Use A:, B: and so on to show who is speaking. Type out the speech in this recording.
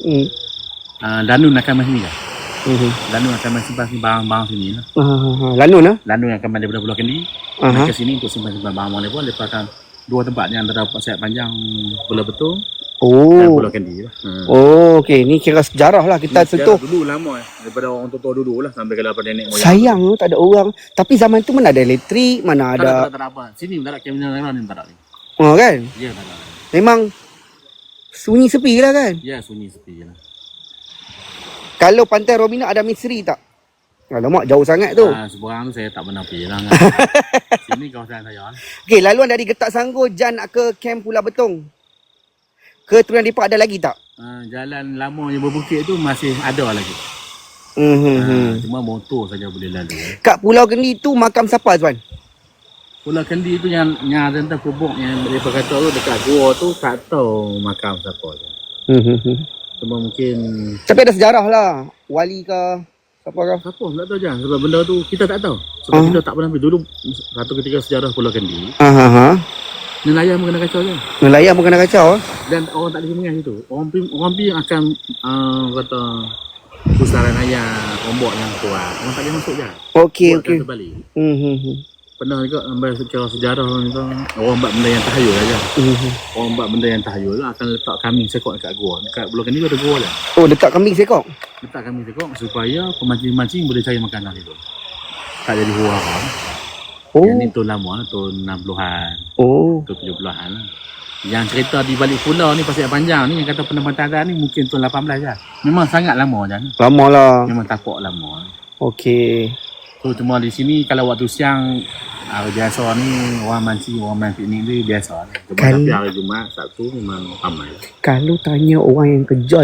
A: Hmm.
B: Uh, Lanun akan masuk sini kan?
A: Mhm.
B: Lanun akan masih simpan barang-barang sini lah.
A: Ha. Lanun ah.
B: Lanun akan masuk daripada Pulau Kendi.
A: Aha.
B: Ke sini untuk simpan-simpan barang-barang mereka. Lepas akan dua tempat yang antara sayap panjang Pulau Betul dan
A: Oh.
B: Pulau Kendi lah. Hmm.
A: Oh, okey. Ni kira sejarah lah kita
B: Ni
A: sentuh.
B: sejarah Dulu lama eh. Daripada orang tua-tua dulu lah. Sampai ke dapat nenek moyang.
A: Sayang tu tak ada orang. Tapi zaman tu mana ada elektrik, mana
B: Tak ada, tak
A: ada.
B: tak ada apa. Sini tak ada kamera ni tak ada. ni.
A: Oh kan?
B: Ya, tak ada.
A: Memang sunyi sepi lah kan?
B: Ya, sunyi sepi lah.
A: Kalau pantai Robina ada misteri tak? Alamak jauh sangat tu.
B: Ah, seberang tu saya tak pernah pergi lah. sini kawasan saya lah.
A: Okey, laluan dari Getak Sanggo Jan nak ke Camp Pulau Betong. Ke Turunan Dipak ada lagi tak?
B: Ah, jalan lama yang berbukit tu masih ada lagi.
A: Hmm.
B: Ah, cuma motor saja boleh lalu. eh.
A: Kat Pulau Kendi tu makam siapa Azwan?
B: Pulau Kendi tu yang yang tentang kubur yang mereka kata tu dekat gua tu tak tahu makam siapa tu.
A: Hmm.
B: Cuma mungkin
A: Tapi ada sejarah lah. Wali ke siapa ke?
B: siapa tak tahu je sebab benda tu kita tak tahu. Sebab
A: Ah.
B: kita tak pernah pergi dulu satu ketika sejarah Pulau Kendi.
A: Ha.
B: Nelayan pun kena kacau je.
A: Nelayan pun kena kacau ah.
B: Dan orang tak boleh mengas situ. Orang pi orang pi yang akan uh, kata pusaran ayam, ombak yang kuat. Orang tak boleh masuk je.
A: Okey
B: Buat
A: okey.
B: kata balik.
A: Hmm.
B: Pernah juga ambil secara sejarah ni tu orang buat benda yang tahayul aja.
A: Hmm.
B: Orang buat benda yang tahayul akan letak kambing sekok dekat gua. Dekat Pulau Kendi ada gua lah.
A: Oh dekat kambing sekok.
B: Letak kambing sekok supaya pemancing-mancing boleh cari makanan itu. Tak jadi hura apa.
A: Oh.
B: Yang ni tahun lama lah, tahun 60-an,
A: Oh.
B: tahun 70-an lah. Yang cerita di balik pulau ni pasal panjang ni yang kata penebantaran ni mungkin tahun 18 je. Memang sangat lama je ni.
A: Lama lah.
B: Memang tapak lama.
A: Okey.
B: So cuma di sini kalau waktu siang uh, biasa ni orang mancing, orang main piknik ni biasa. Cuma
A: Kan-
B: tapi hari Jumaat, Sabtu memang ramai.
A: Kalau tanya orang yang kerja